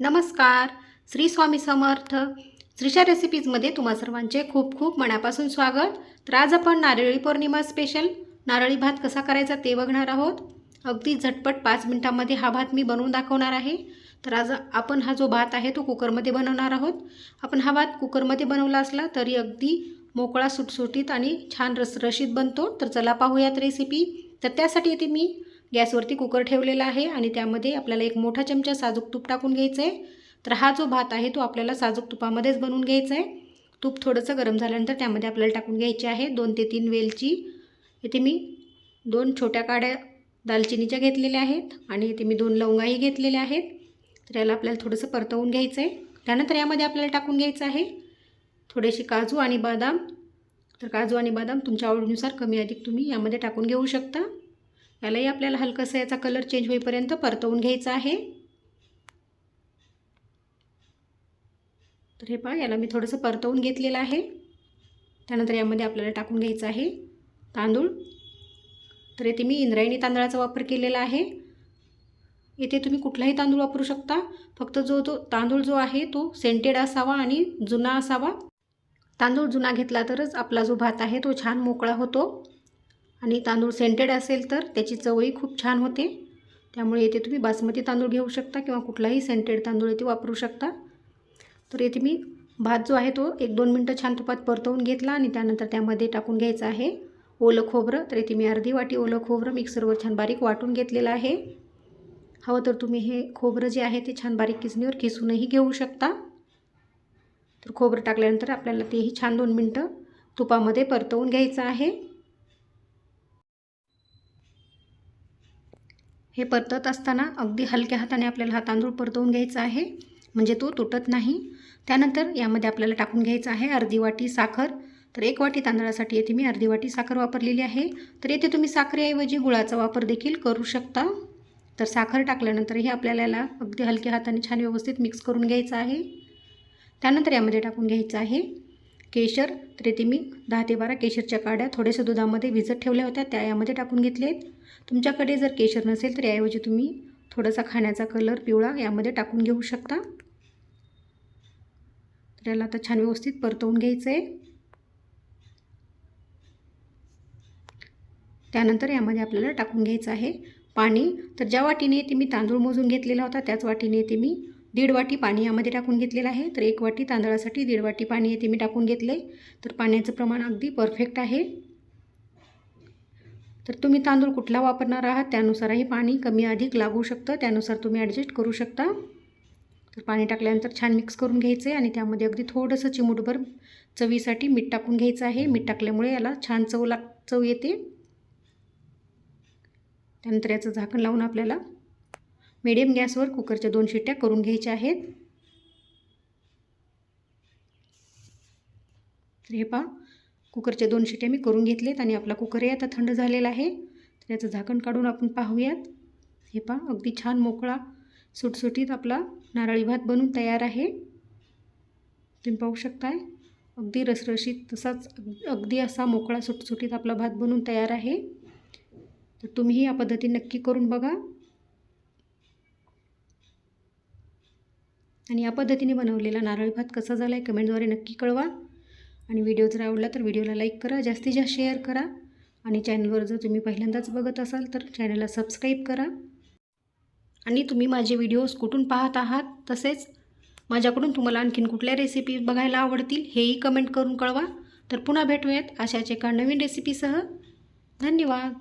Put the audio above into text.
नमस्कार. श्री स्वामी समर्थ. श्रीशा रेसिपीजमध्ये तुम्हा सर्वांचे खूप खूप मनापासून स्वागत. तर आज आपण नारळी पौर्णिमा स्पेशल नारळी भात कसा करायचा ते बघणार आहोत. अगदी झटपट पाच मिनटामध्ये हा भात मी बनवून दाखवणार आहे. तर आज आपण हा जो भात आहे तो कुकरमध्ये बनवणार आहोत. आपण हा भात कुकरमध्ये बनवला असला तरी अगदी मोकळा सुटसुटीत आणि छान रसरशीत बनतो. तर चला पाहूयात रेसिपी तर त्यासाठी येते मी गॅसवरती कुकर ठेवलेला आहे आणि त्यामध्ये आपल्याला एक मोठा चमचा साजूक तूप टाकून घ्यायचं आहे. तर हा जो भात आहे तो आपल्याला साजूक तुपामध्येच बनवून घ्यायचा आहे. तूप थोडंसं गरम झाल्यानंतर त्यामध्ये आपल्याला टाकून घ्यायचे आहे दोन ते तीन वेलची. इथे मी दोन छोट्या काड्या दालचिनीच्या घेतलेल्या आहेत आणि इथे मी दोन लवंगाही घेतलेल्या आहेत. तर याला आपल्याला थोडंसं परतवून घ्यायचं आहे. त्यानंतर यामध्ये आपल्याला टाकून घ्यायचं आहे थोडेसे काजू आणि बदाम. तर काजू आणि बदाम तुमच्या आवडीनुसार कमी अधिक तुम्ही यामध्ये टाकून घेऊ शकता. यालाही आपल्याला हलकंसं याचा कलर चेंज होईपर्यंत परतवून घ्यायचा आहे. तर हे पहा याला मी थोडंसं परतवून घेतलेलं आहे. त्यानंतर यामध्ये आपल्याला टाकून घ्यायचं आहे तांदूळ. तर येथे मी इंद्रायणी तांदळाचा वापर केलेला आहे. येथे तुम्ही कुठलाही तांदूळ वापरू शकता. फक्त जो तो तांदूळ जो आहे तो सेंटेड असावा आणि जुना असावा. तांदूळ जुना घेतला तरच आपला जो भात आहे तो छान मोकळा होतो. आणि तांदूळ सेंटेड असेल तर त्याची चवही खूप छान होते. त्यामुळे येथे तुम्ही बासमती तांदूळ घेऊ शकता किंवा कुठलाही सेंटेड तांदूळ येथे वापरू शकता. तर येथे मी भात जो आहे तो एक दोन मिनटं छान तुपात परतवून घेतला आणि त्यानंतर त्यामध्ये टाकून घ्यायचं आहे ओलं खोबरं. तर इथे मी अर्धी वाटी ओलं खोबरं मिक्सरवर छान बारीक वाटून घेतलेलं आहे. हवं तर तुम्ही हे खोबरं जे आहे ते छान बारीक किसणीवर किसूनही घेऊ शकता. तर खोबरं टाकल्यानंतर आपल्याला तेही छान दोन मिनटं तुपामध्ये परतवून घ्यायचं आहे. हे परतत असताना अगदी हलक्या हाताने आपल्याला हा तांदूळ परतवून घ्यायचा आहे. म्हणजे तो तुटत नाही. त्यानंतर यामध्ये आपल्याला टाकून घ्यायचं आहे अर्धी वाटी साखर. तर एक वाटी तांदळासाठी येथे मी अर्धी वाटी साखर वापरलेली आहे. तर येथे तुम्ही साखरेऐवजी गुळाचा वापर देखील करू शकता. तर साखर टाकल्यानंतरही आपल्याला याला अगदी हलक्या हाताने छान व्यवस्थित मिक्स करून घ्यायचं आहे. त्यानंतर यामध्ये टाकून घ्यायचं आहे केशर तरी ती मी दहा ते बारा केशरच्या काड्या थोड्याशा दुधामध्ये भिजत ठेवल्या होत्या त्या यामध्ये टाकून घेतले आहेत तुमच्याकडे जर केशर नसेल तर याऐवजी तुम्ही थोडासा खाण्याचा कलर पिवळा यामध्ये टाकून घेऊ शकता. तर याला आता छान व्यवस्थित परतवून घ्यायचं आहे त्यानंतर यामध्ये आपल्याला टाकून घ्यायचं आहे पाणी. तर ज्या वाटीने ते मी तांदूळ मोजून घेतलेला होता त्याच वाटीने ते मी दीड वाटी पाणी यामध्ये टाकून घेतलेलं आहे. तर एक वाटी तांदळासाठी दीड वाटी पाणी येते मी टाकून घेतलं आहे तर पाण्याचं प्रमाण अगदी परफेक्ट आहे. तर तुम्ही तांदूळ कुठला वापरणार आहात त्यानुसारही पाणी कमी अधिक लागू शकतं. त्यानुसार तुम्ही ॲडजस्ट करू शकता. तर पाणी टाकल्यानंतर छान मिक्स करून घ्यायचं आहे आणि त्यामध्ये अगदी थोडंसं चिमूटभर चवीसाठी मीठ टाकून घ्यायचं आहे. मीठ टाकल्यामुळे याला छान चव लाग चव येते. त्यानंतर याचं झाकण लावून आपल्याला मिडियम गॅसवर कुकरच्या दोन शिट्ट्या करून घ्यायच्या आहेत. तर हे पहा कुकरच्या दोन शिट्ट्या मी करून घेतलेत आणि आपला कुकरही आता थंड झालेला आहे. तर याचं झाकण काढून आपण पाहूयात. हे पहा अगदी छान मोकळा सुटसुटीत आपला नारळी भात बनून तयार आहे. तुम्ही पाहू शकताय अगदी रसरशीत तसाच अगदी असा मोकळा सुटसुटीत आपला भात बनून तयार आहे. तर तुम्ही या पद्धती नक्की करून बघा. आणि या पद्धतीने बनवलेला नारळी भात कसा झाला आहे कमेंटद्वारे नक्की कळवा. आणि व्हिडिओ जर आवडला तर व्हिडिओला लाईक करा जास्तीत जास्त शेअर करा. आणि चॅनलवर जर तुम्ही पहिल्यांदाच बघत असाल तर चॅनलला सबस्क्राईब करा. आणि तुम्ही माझे व्हिडिओज कुठून पाहत आहात तसेच माझ्याकडून तुम्हाला आणखीन कुठल्या रेसिपी बघायला आवडतील हेही कमेंट करून कळवा. तर पुन्हा भेटूयात अशाच एका नवीन रेसिपीसह धन्यवाद.